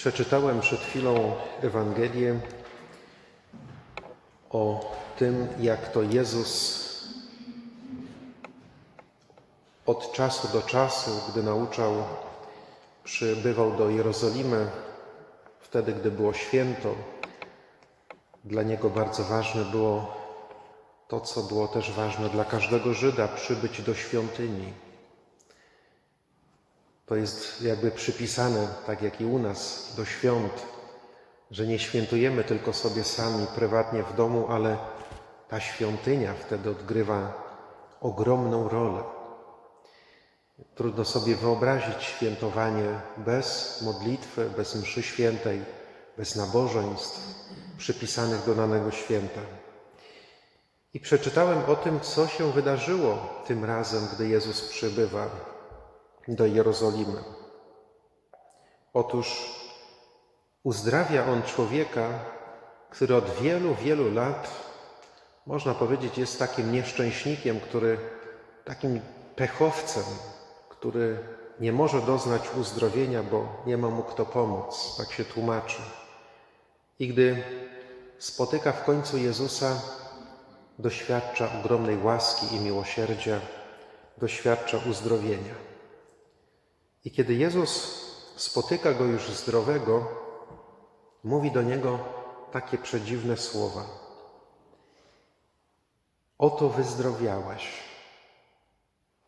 Przeczytałem przed chwilą Ewangelię o tym, jak to Jezus od czasu do czasu, gdy nauczał, przybywał do Jerozolimy, wtedy, gdy było święto. Dla niego bardzo ważne było to, co było też ważne dla każdego Żyda przybyć do świątyni. To jest jakby przypisane, tak jak i u nas, do świąt, że nie świętujemy tylko sobie sami prywatnie w domu, ale ta świątynia wtedy odgrywa ogromną rolę. Trudno sobie wyobrazić świętowanie bez modlitwy, bez mszy świętej, bez nabożeństw przypisanych do danego święta. I przeczytałem o tym, co się wydarzyło tym razem, gdy Jezus przybywa do Jerozolimy. Otóż uzdrawia On człowieka, który od wielu, wielu lat, można powiedzieć, jest takim nieszczęśnikiem, który takim pechowcem, który nie może doznać uzdrowienia, bo nie ma mu kto pomóc, tak się tłumaczy. I gdy spotyka w końcu Jezusa, doświadcza ogromnej łaski i miłosierdzia, doświadcza uzdrowienia. I kiedy Jezus spotyka go już zdrowego, mówi do niego takie przedziwne słowa: Oto wyzdrowiałeś,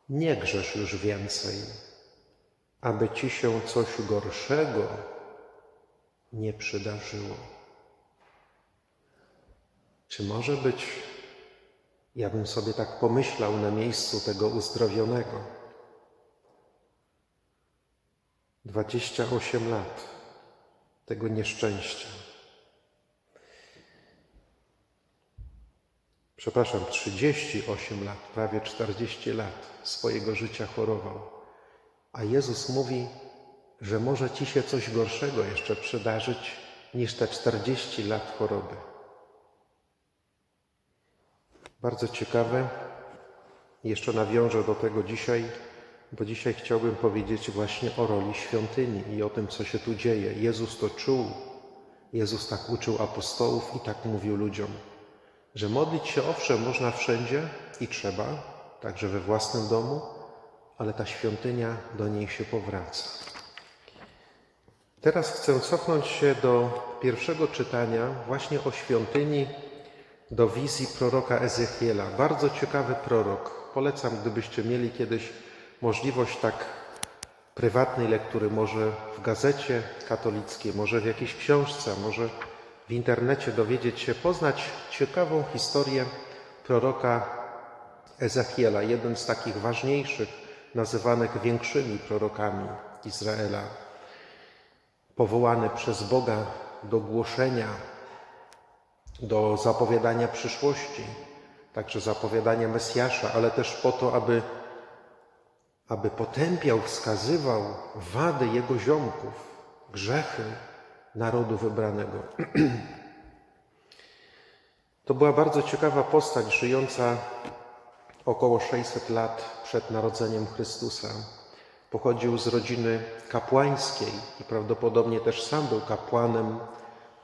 nie grzesz już więcej, aby ci się coś gorszego nie przydarzyło. Czy może być, ja bym sobie tak pomyślał na miejscu tego uzdrowionego, 28 lat tego nieszczęścia. Przepraszam, 38 lat, prawie 40 lat swojego życia chorował. A Jezus mówi, że może ci się coś gorszego jeszcze przydarzyć niż te 40 lat choroby. Bardzo ciekawe, jeszcze nawiążę do tego dzisiaj, bo dzisiaj chciałbym powiedzieć właśnie o roli świątyni i o tym, co się tu dzieje. Jezus to czuł, Jezus tak uczył apostołów i tak mówił ludziom, że modlić się owszem można wszędzie i trzeba, także we własnym domu, ale ta świątynia do niej się powraca. Teraz chcę cofnąć się do pierwszego czytania, właśnie o świątyni, do wizji proroka Ezechiela. Bardzo ciekawy prorok. Polecam, gdybyście mieli kiedyś możliwość tak prywatnej lektury, może w gazecie katolickiej, może w jakiejś książce, może w internecie dowiedzieć się, poznać ciekawą historię proroka Ezechiela, jeden z takich ważniejszych, nazywanych większymi prorokami Izraela, powołany przez Boga do głoszenia, do zapowiadania przyszłości, także zapowiadania Mesjasza, ale też po to, aby aby potępiał, wskazywał wady jego ziomków, grzechy narodu wybranego. To była bardzo ciekawa postać, żyjąca około 600 lat przed narodzeniem Chrystusa. Pochodził z rodziny kapłańskiej i prawdopodobnie też sam był kapłanem,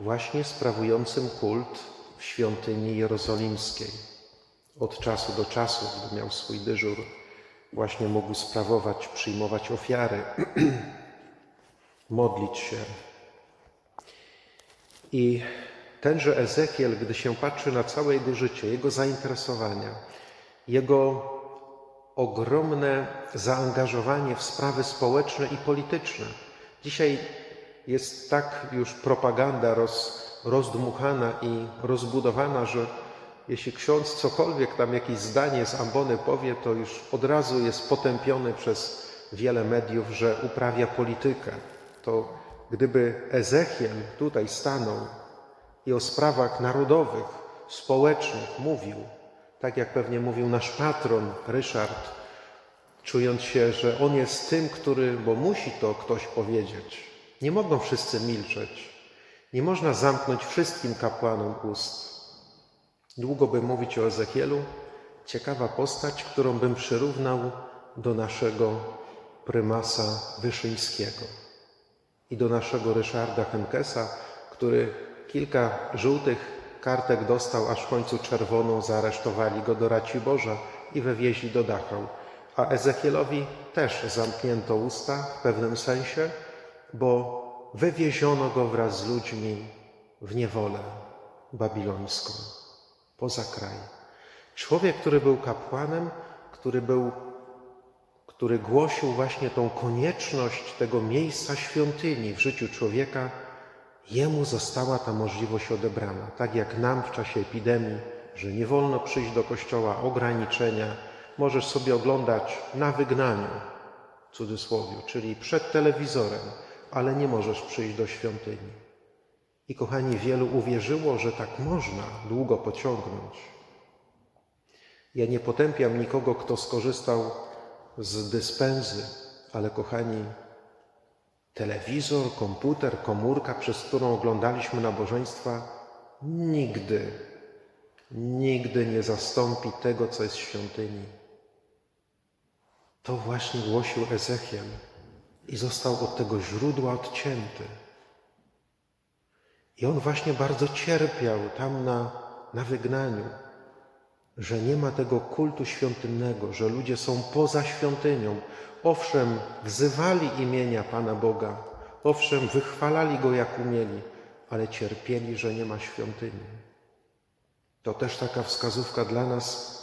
właśnie sprawującym kult w świątyni jerozolimskiej. Od czasu do czasu, gdy miał swój dyżur, właśnie mógł sprawować, przyjmować ofiary, modlić się. I tenże Ezekiel, gdy się patrzy na całe jego życie, jego zainteresowania, jego ogromne zaangażowanie w sprawy społeczne i polityczne. Dzisiaj jest tak już propaganda roz, rozdmuchana i rozbudowana, że jeśli ksiądz cokolwiek tam jakieś zdanie z ambony powie, to już od razu jest potępiony przez wiele mediów, że uprawia politykę. To gdyby Ezechiel tutaj stanął i o sprawach narodowych, społecznych mówił, tak jak pewnie mówił nasz patron Ryszard, czując się, że on jest tym, który, bo musi to ktoś powiedzieć. Nie mogą wszyscy milczeć. Nie można zamknąć wszystkim kapłanom ust. Długo by mówić o Ezechielu. Ciekawa postać, którą bym przyrównał do naszego prymasa Wyszyńskiego. i do naszego Ryszarda Henkesa, który kilka żółtych kartek dostał, aż w końcu czerwoną zaaresztowali go do Raciborza i wywieźli do Dachau. A Ezechielowi też zamknięto usta w pewnym sensie, bo wywieziono go wraz z ludźmi w niewolę babilońską, poza kraj. Człowiek, który był kapłanem, który był, który głosił właśnie tą konieczność tego miejsca świątyni w życiu człowieka, jemu została ta możliwość odebrana. Tak jak nam w czasie epidemii, że nie wolno przyjść do kościoła, ograniczenia, możesz sobie oglądać na wygnaniu, w cudzysłowie, czyli przed telewizorem, ale nie możesz przyjść do świątyni. I kochani, wielu uwierzyło, że tak można długo pociągnąć. Ja nie potępiam nikogo, kto skorzystał z dyspensy, ale kochani, telewizor, komputer, komórka, przez którą oglądaliśmy nabożeństwa, nigdy, nigdy nie zastąpi tego, co jest w świątyni. To właśnie głosił Ezechiel i został od tego źródła odcięty. I on właśnie bardzo cierpiał tam na, na wygnaniu, że nie ma tego kultu świątynnego, że ludzie są poza świątynią. Owszem, wzywali imienia Pana Boga, owszem, wychwalali Go jak umieli, ale cierpieli, że nie ma świątyni. To też taka wskazówka dla nas,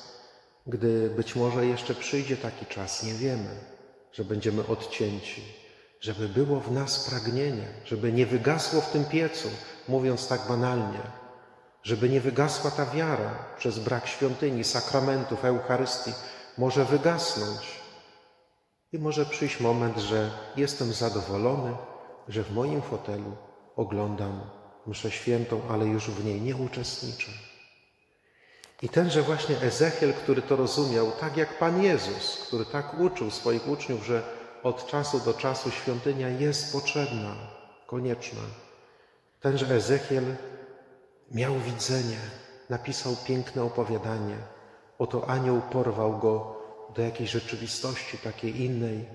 gdy być może jeszcze przyjdzie taki czas, nie wiemy, że będziemy odcięci, żeby było w nas pragnienie, żeby nie wygasło w tym piecu, mówiąc tak banalnie, żeby nie wygasła ta wiara przez brak świątyni, sakramentów, Eucharystii, może wygasnąć. I może przyjść moment, że jestem zadowolony, że w moim fotelu oglądam mszę świętą, ale już w niej nie uczestniczę. I tenże właśnie Ezechiel, który to rozumiał, tak jak Pan Jezus, który tak uczył swoich uczniów, że od czasu do czasu świątynia jest potrzebna, konieczna. Tenże Ezechiel miał widzenie, napisał piękne opowiadanie. Oto anioł porwał go do jakiejś rzeczywistości takiej innej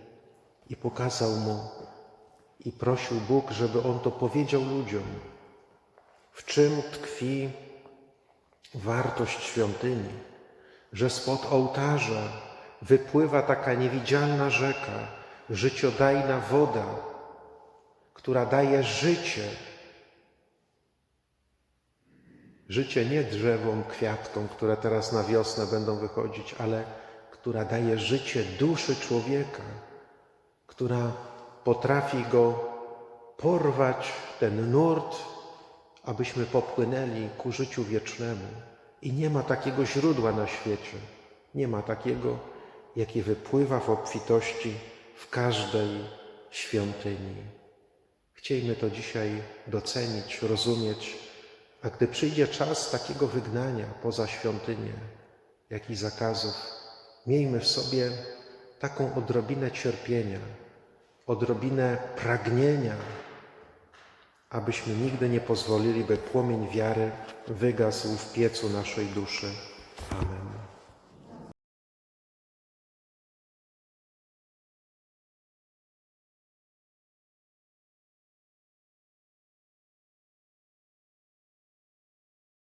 i pokazał mu i prosił Bóg, żeby on to powiedział ludziom, w czym tkwi wartość świątyni, że spod ołtarza wypływa taka niewidzialna rzeka, życiodajna woda, która daje życie. Życie nie drzewom, kwiatkom, które teraz na wiosnę będą wychodzić, ale która daje życie duszy człowieka, która potrafi go porwać, ten nurt, abyśmy popłynęli ku życiu wiecznemu. I nie ma takiego źródła na świecie, nie ma takiego, jakie wypływa w obfitości w każdej świątyni. Chciejmy to dzisiaj docenić, rozumieć, a gdy przyjdzie czas takiego wygnania poza świątynię, jak i zakazów, miejmy w sobie taką odrobinę cierpienia, odrobinę pragnienia, abyśmy nigdy nie pozwolili, by płomień wiary wygasł w piecu naszej duszy. Amen.